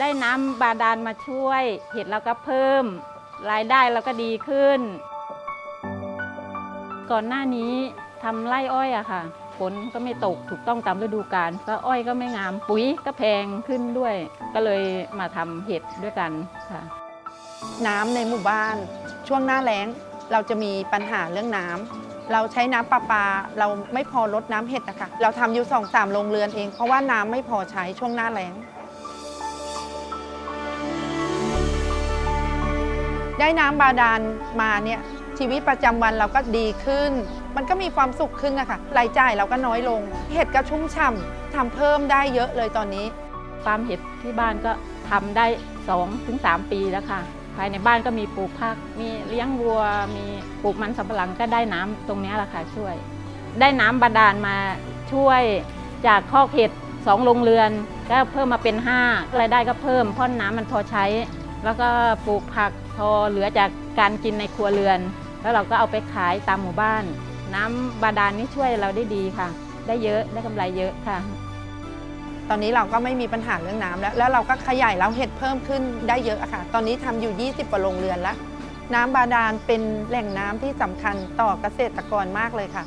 ได้น้ำบาดาลมาช่วย เห็ดเราก็เพิ่ม รายได้เราก็ดีขึ้น ก่อนหน้านี้ทำไร่อ้อยอะค่ะฝนก็ไม่ตกถูกต้องตามฤดูกาลก็อ้อยก็ไม่งามปุ๋ยก็แพงขึ้นด้วย ก็เลยมาทำเห็ดด้วยกันค่ะ น้ำในหมู่บ้าน ช่วงหน้าแล้งเราจะมีปัญหาเรื่องน้ำเราใช้น้ำประปา เราไม่พอลดน้ำเห็ดนะค่ะเราทำอยู่สองสามโรงเรือนเอง เพราะว่าน้ำไม่พอใช้ช่วงหน้าแล้ง ได้น้ำบาดาลมาเนี่ยชีวิตประจำวันเราก็ดีขึ้น มันก็มีความสุขขึ้นนะคะรายจ่ายเราก็น้อยลง เห็ดก็ชุ่มฉ่ำทำเพิ่มได้เยอะเลยตอนนี้ฟาร์มเห็ดที่บ้านก็ทำได้ 2-3ถึง3ปีแล้วค่ะภายในบ้านก็มีปลูกผัก มีเลี้ยงวัว มีปลูกมันสำปะหลังก็ได้น้ำตรงนี้แหละค่ะช่วย ได้น้ำบาดาลมาช่วยจากคอกเห็ดสองโรงเรือนก็เพิ่มมาเป็น5รายได้ก็เพิ่มเพราะน้ำมันพอใช้ แล้วก็ปลูกผักพอเหลือจากการกินในครัวเรือน แล้วเราก็เอาไปขายตามหมู่บ้าน น้ำบาดาลนี่ช่วยเราได้ดีค่ะ ได้เยอะได้กำไรเยอะค่ะ ตอนนี้เราก็ไม่มีปัญหาเรื่องน้ำแล้ว แล้วเราก็ขยายเล้าเห็ดเพิ่มขึ้นได้เยอะอะค่ะ ตอนนี้ทำอยู่ 20กว่าโรงเรือนแล้วน้ำบาดาลเป็นแหล่งน้ำที่สำคัญต่อเกษตรกรมากเลยค่ะ